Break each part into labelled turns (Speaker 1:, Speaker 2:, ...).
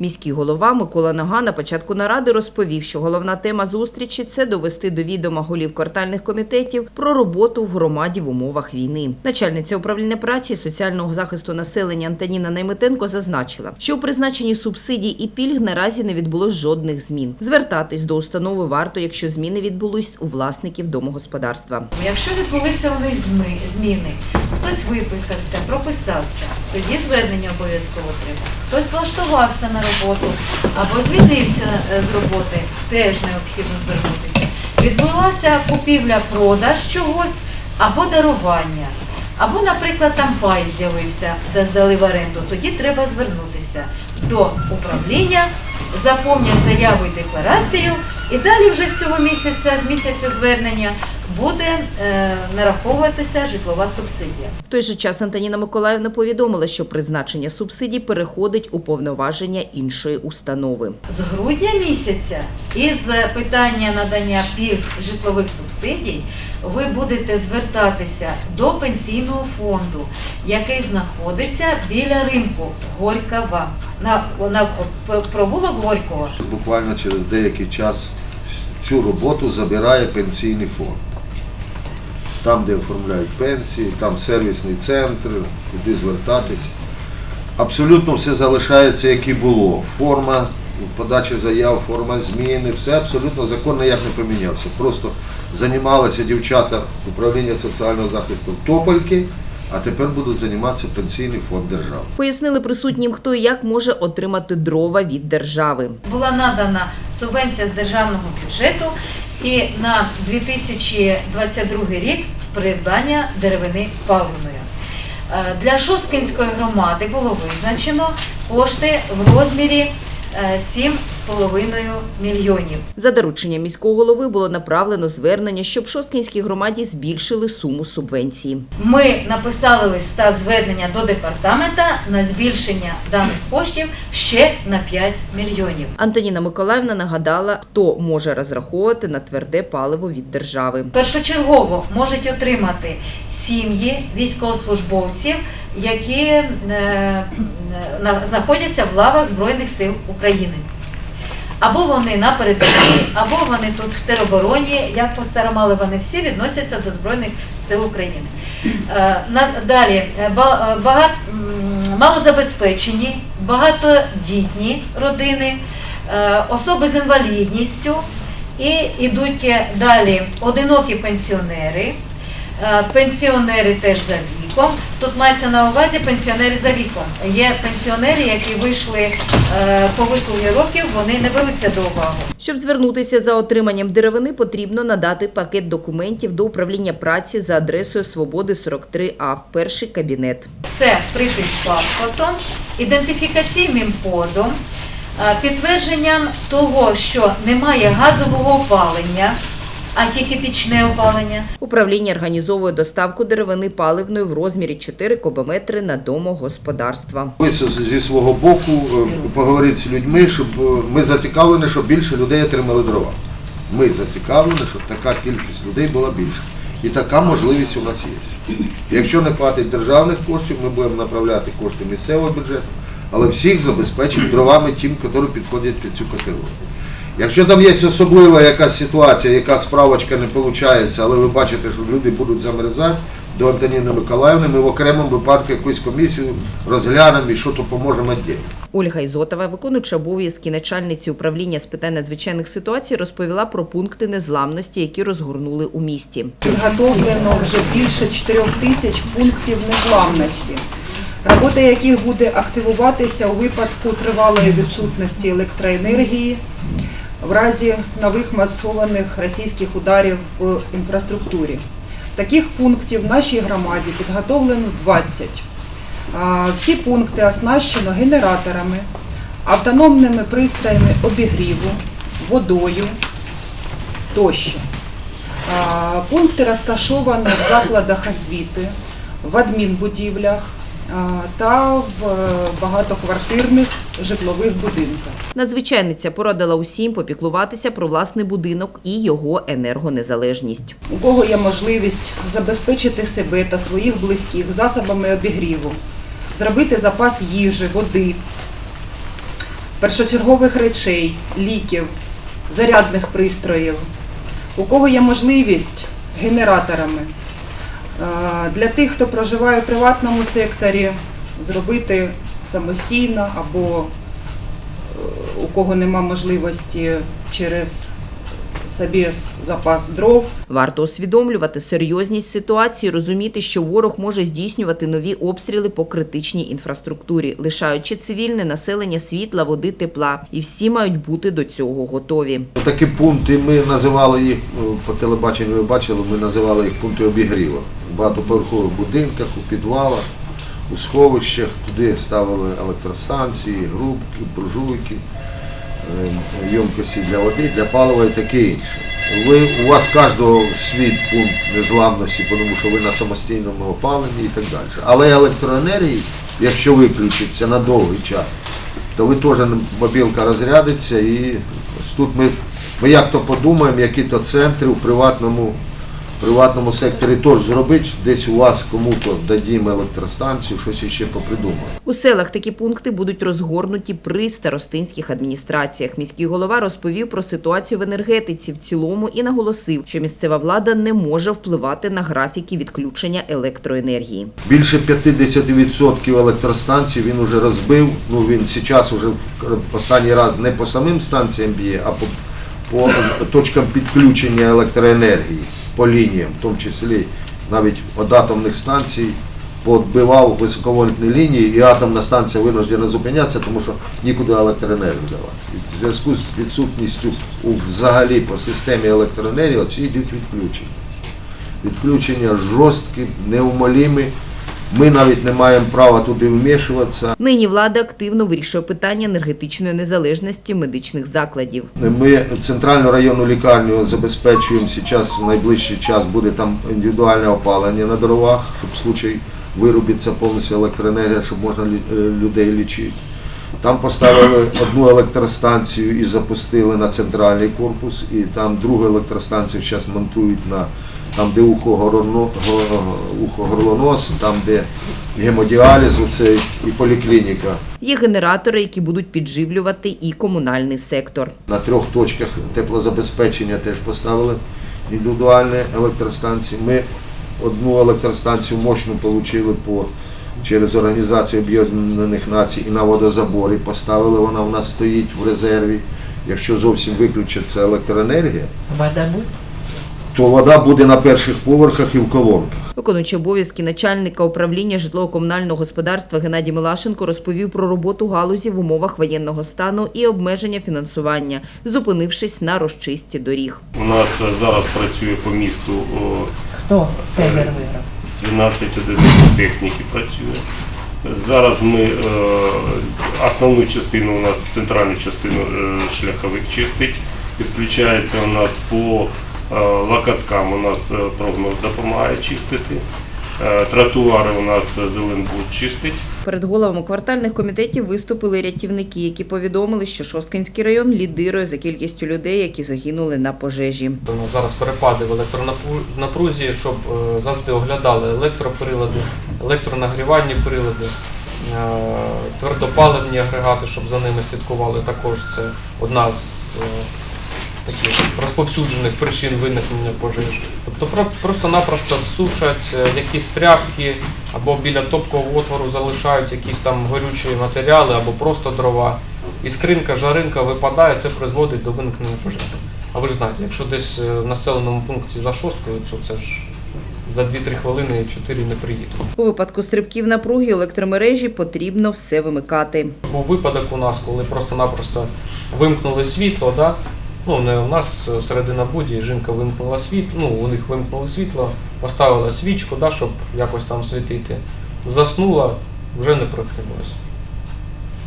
Speaker 1: Міський голова Микола Нага на початку наради розповів, що головна тема зустрічі це довести до відома голів квартальних комітетів про роботу в громаді в умовах війни. Начальниця управління праці соціального захисту населення Антоніна Найметенко зазначила, що у призначенні субсидій і пільг наразі не відбулось жодних змін. Звертатись до установи варто, якщо зміни відбулись у власників домогосподарства.
Speaker 2: Якщо відбулися у них зміни, хтось виписався, прописався, тоді звернення обов'язково треба. Хтось влаштувався на роботу або звільнився е, з роботи, теж необхідно звернутися. Відбулася купівля-продаж чогось або дарування. Або, наприклад, там пай з'явився, де здали в оренду, тоді треба звернутися до управління, заповнять заяву і декларацію, і далі вже з цього місяця, з місяця звернення, буде е, нараховуватися житлова субсидія.
Speaker 1: В той же час Антоніна Миколаївна повідомила, що призначення субсидій переходить у повноваження іншої установи.
Speaker 2: З грудня місяця із питання надання пільг житлових субсидій ви будете звертатися до пенсійного фонду, який знаходиться біля ринку Горькова. На, на провулок Горького
Speaker 3: Буквально через деякий час цю роботу забирає пенсійний фонд. Там, де оформляють пенсії, там сервісний центр, куди звертатись. Абсолютно все залишається, як і було. Форма подачі заяв, форма зміни, все абсолютно закон ніяк не помінявся. Просто займалися дівчата управління соціального захисту Топольки, а тепер будуть займатися пенсійний фонд держави.
Speaker 1: Пояснили присутнім, хто і як може отримати дрова від держави.
Speaker 2: була надана субвенція з державного бюджету і на 2022 рік з придбання деревини паливної. Е, Для Шосткинської громади було визначено кошти в розмірі 7,5 мільйонів.
Speaker 1: За дорученням міського голови було направлено звернення, щоб Шосткінській громаді збільшили суму субвенції.
Speaker 2: Ми написали листа звернення до департамента на збільшення даних коштів ще на 5 мільйонів.
Speaker 1: Антоніна Миколаївна нагадала, хто може розраховувати на тверде паливо від держави.
Speaker 2: Першочергово можуть отримати сім'ї військовослужбовців, які е, на- знаходяться в лавах Збройних сил України. Або вони на передовій, або вони тут в теробороні, як по Старомали, вони всі відносяться до Збройних сил України. Е, Далі е, е, малозабезпечені, багатодітні родини, особи з інвалідністю, і йдуть далі одинокі пенсіонери, пенсіонери теж за віком. Тут мається на увазі пенсіонери за віком. Є пенсіонери, які вийшли е, по вислугі років, вони не беруться до уваги.
Speaker 1: Щоб звернутися за отриманням деревини, потрібно надати пакет документів до управління праці за адресою Свободи 43А в перший кабінет.
Speaker 2: Це припис паспортом, ідентифікаційним кодом, е, підтвердженням того, що немає газового опалення, а тільки пічне опалення.
Speaker 1: Управління організовує доставку деревини паливної в розмірі 4 кубометри на домогосподарства.
Speaker 3: Ви зі свого боку е, поговоріть з людьми, щоб е, ми зацікавлені, щоб більше людей отримали дрова. Ми зацікавлені, щоб така кількість людей була більша. І така можливість у нас є. Якщо не хватить державних коштів, ми будемо направляти кошти місцевого бюджету, але всіх забезпечимо дровами тим, які підходять під цю категорію. Якщо там є особлива якась ситуація, яка справочка не виходить, але ви бачите, що люди будуть замерзати, до Антоніни Миколаївни ми в окремому випадку якусь комісію розглянемо і що то поможемо відділити.
Speaker 1: Ольга Ізотова, виконуюча обов'язки начальниці управління з питань надзвичайних ситуацій, розповіла про пункти незламності, які розгорнули у місті.
Speaker 4: Підготовлено вже більше 4 тисяч пунктів незламності, робота яких буде активуватися у випадку тривалої відсутності електроенергії в разі нових масованих російських ударів в інфраструктурі. Таких пунктів в нашій громаді підготовлено 20. Всі пункти оснащено генераторами, автономними пристроями обігріву, водою тощо. Пункти розташовані в закладах освіти, в адмінбудівлях та в е, багатоквартирних житлових будинках.
Speaker 1: Надзвичайниця порадила усім попіклуватися про власний будинок і його енергонезалежність.
Speaker 4: У кого є можливість забезпечити себе та своїх близьких засобами обігріву, зробити запас їжі, води, першочергових речей, ліків, зарядних пристроїв. У кого є можливість генераторами. Е, Для тих, хто проживає в приватному секторі, зробити самостійно або е, у кого нема можливості через собес запас дров,
Speaker 1: Варто усвідомлювати серйозність ситуації, розуміти, що ворог може здійснювати нові обстріли по критичній інфраструктурі, лишаючи цивільне населення світла, води, тепла. І всі мають бути до цього готові.
Speaker 3: Такі пункти ми називали їх е, по телебаченню. Ви бачили, ми називали їх пункти обігріву. Багатоповерхових будинках, у підвалах, у сховищах. Туди ставили електростанції, грубки, буржуйки, е, ємкості для води, для палива і таке інше. Ви, у вас кожного свій пункт незламності, тому що ви на самостійному опаленні і так далі. Але електроенергії, якщо виключиться на довгий час, то ви теж мобілка розрядиться і ось тут ми, ми як то подумаємо, які то центри у приватному, приватному секторі теж зробити, десь у вас кому-то дадімо електростанцію, щось іще попридумаємо.
Speaker 1: У селах такі пункти будуть розгорнуті при старостинських адміністраціях. Міський голова розповів про ситуацію в енергетиці в цілому і наголосив, що місцева влада не може впливати на графіки відключення електроенергії.
Speaker 3: Більше 50% електростанцій він вже розбив. Ну він зараз вже в останній раз не по самим станціям б'є, а по, по точкам підключення електроенергії, по лініям, в тому числі навіть від атомних станцій. Подбивав високовольтні лінії, і атомна станція винуждена зупинятися, тому що нікуди електроенергію давати. І в зв'язку з відсутністю у, взагалі по системі електроенергії оці йдуть відключення. Відключення жорсткі, неумолімі. Ми навіть не маємо права туди вмішуватися.
Speaker 1: Нині влада активно вирішує питання енергетичної незалежності медичних закладів.
Speaker 3: Ми центральну районну лікарню забезпечуємо зараз, в найближчий час буде там індивідуальне опалення на дровах, щоб в случай вирубиться повністю електроенергія, щоб можна е, людей лічити. Там поставили одну електростанцію і запустили на центральний корпус, і там другу електростанцію зараз монтують на там, де ухо, ухо горлонос, там, де гемодіаліз, оцей, і поліклініка.
Speaker 1: Є генератори, які будуть підживлювати і комунальний сектор.
Speaker 3: На трьох точках теплозабезпечення теж поставили індивідуальні електростанції. Ми одну електростанцію мощну отримали по, через Організацію Об'єднаних Націй і на водозаборі поставили. Вона в нас стоїть в резерві. Якщо зовсім виключиться електроенергія,
Speaker 5: Вода будет?
Speaker 3: То вода буде на перших поверхах і в колонках.
Speaker 1: Виконуючи обов'язки начальника управління житлово-комунального господарства Геннадій Милашенко розповів про роботу галузі в умовах воєнного стану і обмеження фінансування, зупинившись на розчисті доріг.
Speaker 6: У нас е, зараз працює по місту о,
Speaker 5: Кто Тегер выиграл?
Speaker 6: 12 одиниць техніки працює. Зараз ми е, основну частину у нас центральну частину е, шляховик чистить. Підключається у нас по е, локаткам. У нас е, прогноз допомагає чистити. Е, тротуари у нас Зеленбуд чистить.
Speaker 1: Перед головами квартальних комітетів виступили рятівники, які повідомили, що Шосткинський район лідирує за кількістю людей, які загинули на пожежі.
Speaker 7: Зараз перепади в електронапрузі, щоб завжди оглядали електроприлади, електронагрівальні прилади, твердопаливні агрегати, щоб за ними слідкували. Також це одна з таких розповсюджених причин виникнення пожеж. Тобто просто-напросто сушать е, якісь тряпки або біля топкового отвору залишають якісь там горючі матеріали або просто дрова. Іскринка, жаринка випадає, це призводить до виникнення пожежі. А ви ж знаєте, якщо десь е, в населеному пункті за шосткою, то це ж за 2-3 хвилини 4 не приїдуть.
Speaker 1: У випадку стрибків напруги електромережі потрібно все вимикати.
Speaker 7: Був випадок у нас, коли просто-напросто вимкнули світло, да? Ну не у нас е, середина буді, жінка вимкнула світло, ну у них вимкнуло світло, поставила свічку, да, щоб якось там світити. Заснула, вже не прокинулась.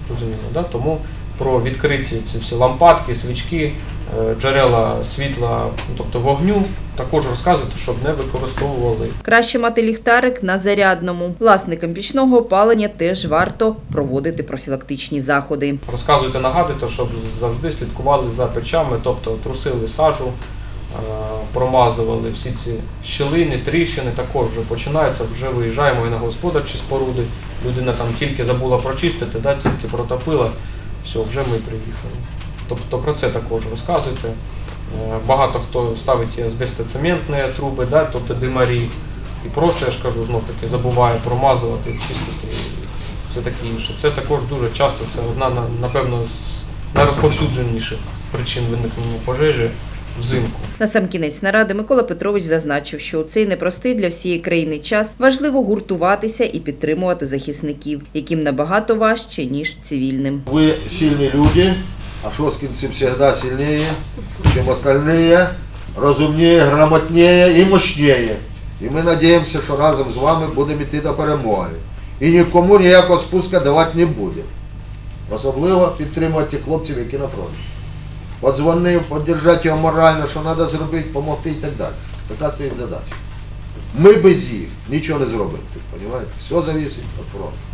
Speaker 7: Розуміло, да? Тому про відкриті ці всі лампадки, свічки, е, джерела світла, ну, тобто вогню, також розказувати, щоб не використовували
Speaker 1: Краще мати ліхтарик на зарядному. Власникам пічного опалення теж варто проводити профілактичні заходи.
Speaker 7: Розказуйте, нагадуйте, щоб завжди слідкували за печами, тобто трусили сажу, е, промазували всі ці щілини, тріщини, також вже починається, вже виїжджаємо і на господарчі споруди. Людина там тільки забула прочистити, да, тільки протопила, все, вже ми приїхали. Тобто про це також розказуйте. Е, Багато хто ставить азбестоцементні труби, да, тобто димарі. І просто, я ж кажу, знов таки забуває промазувати, чистити. все таке інше. Це також дуже часто, це одна, напевно, з найрозповсюдженіших причин виникнення пожежі взимку.
Speaker 1: На сам кінець наради Микола Петрович зазначив, що у цей непростий для всієї країни час важливо гуртуватися і підтримувати захисників, яким набагато важче ніж цивільним.
Speaker 3: Вы сильные люди, а шоскинцы всегда сильнее, чем остальные, разумнее, грамотнее и мощнее. І ми надіємося, що разом з вами будемо йти до перемоги. І нікому ніякого спуска давати не буде. Особливо підтримувати тих хлопців, які на фронті. Подзвонив, підтримати його морально, що треба зробити, допомогти і так далі. Така стоїть задача. Ми без їх нічого не зробимо. Все залежить від фронту.